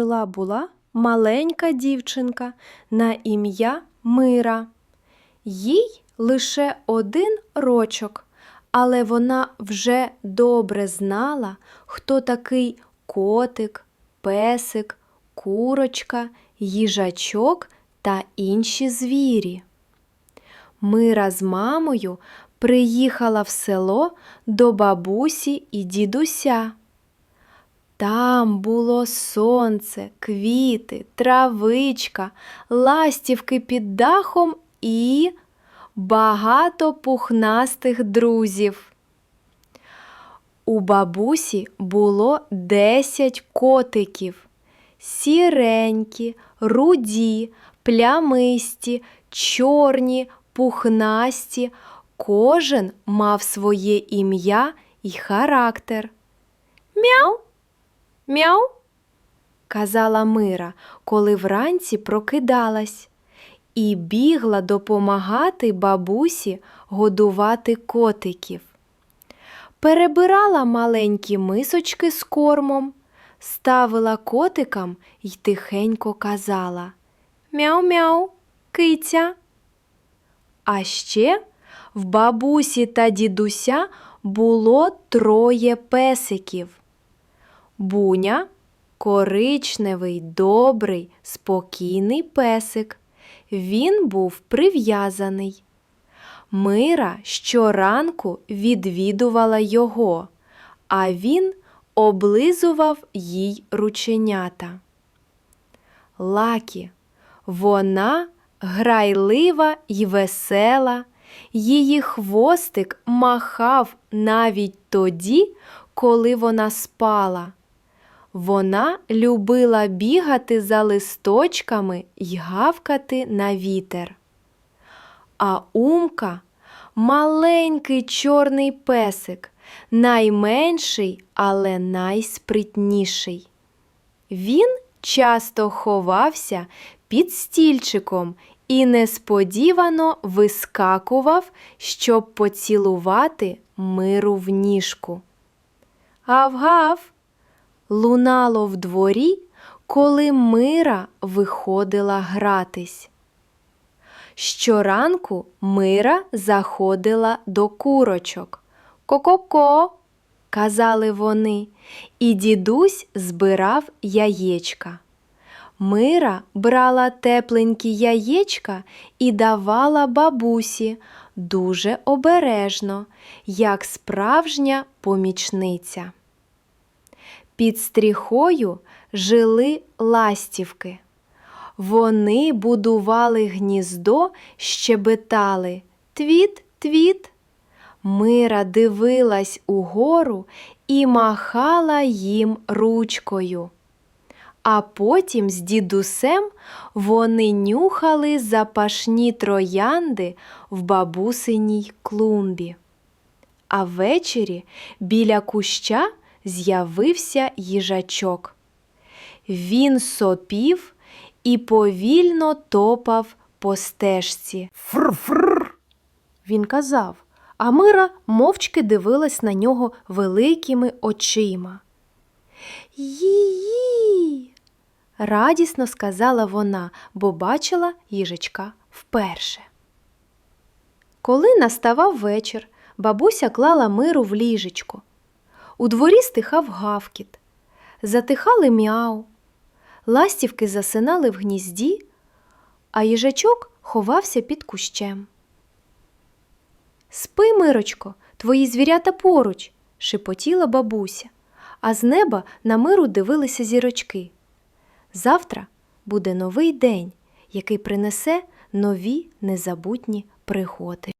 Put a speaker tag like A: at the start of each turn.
A: жила була маленька дівчинка на ім'я Мира. Їй лише один рочок, але вона вже добре знала, хто такий котик, песик, курочка, їжачок та інші звірі. Мира з мамою приїхала в село до бабусі і дідуся. Там було сонце, квіти, травичка, ластівки під дахом і багато пухнастих друзів. У бабусі було десять котиків. Сіренькі, руді, плямисті, чорні, пухнасті. Кожен мав своє ім'я і характер. Мяу, мяу, казала Мира, коли вранці прокидалась, і бігла допомагати бабусі годувати котиків. Перебирала маленькі мисочки з кормом, ставила котикам й тихенько казала Мяу-мяу, киця. А ще в бабусі та дідуся було троє песиків. Буня коричневий, добрий, спокійний песик. Він був прив'язаний. Мира щоранку відвідувала його, а він облизував їй рученята. Лакі, вона грайлива й весела, її хвостик махав навіть тоді, коли вона спала. Вона любила бігати за листочками й гавкати на вітер. А Умка маленький чорний песик, найменший, але найспритніший. Він часто ховався під стільчиком і несподівано вискакував, щоб поцілувати миру в ніжку. Гав-гав! Лунало в дворі, коли Мира виходила гратись. Щоранку Мира заходила до курочок. Ко-ко-ко, казали вони, і дідусь збирав яєчка. Мира брала тепленькі яєчка і давала бабусі дуже обережно, як справжня помічниця. Під стріхою жили ластівки. Вони будували гніздо, щебетали твіт, твіт. Мира дивилась угору і махала їм ручкою. А потім з дідусем вони нюхали запашні троянди в бабусиній клумбі. А ввечері біля куща з'явився їжачок. Він сопів і повільно топав по стежці.
B: Фр-фр.
A: Він казав, а Мира мовчки дивилась на нього великими очима. Її. радісно сказала вона, бо бачила їжачка вперше. Коли наставав вечір, бабуся клала миру в ліжечко. У дворі стихав гавкіт, затихали мяу, ластівки засинали в гнізді, а їжачок ховався під кущем. Спи, Мирочко, твої звірята поруч, шепотіла бабуся, а з неба на миру дивилися зірочки. Завтра буде новий день, який принесе нові незабутні пригоди.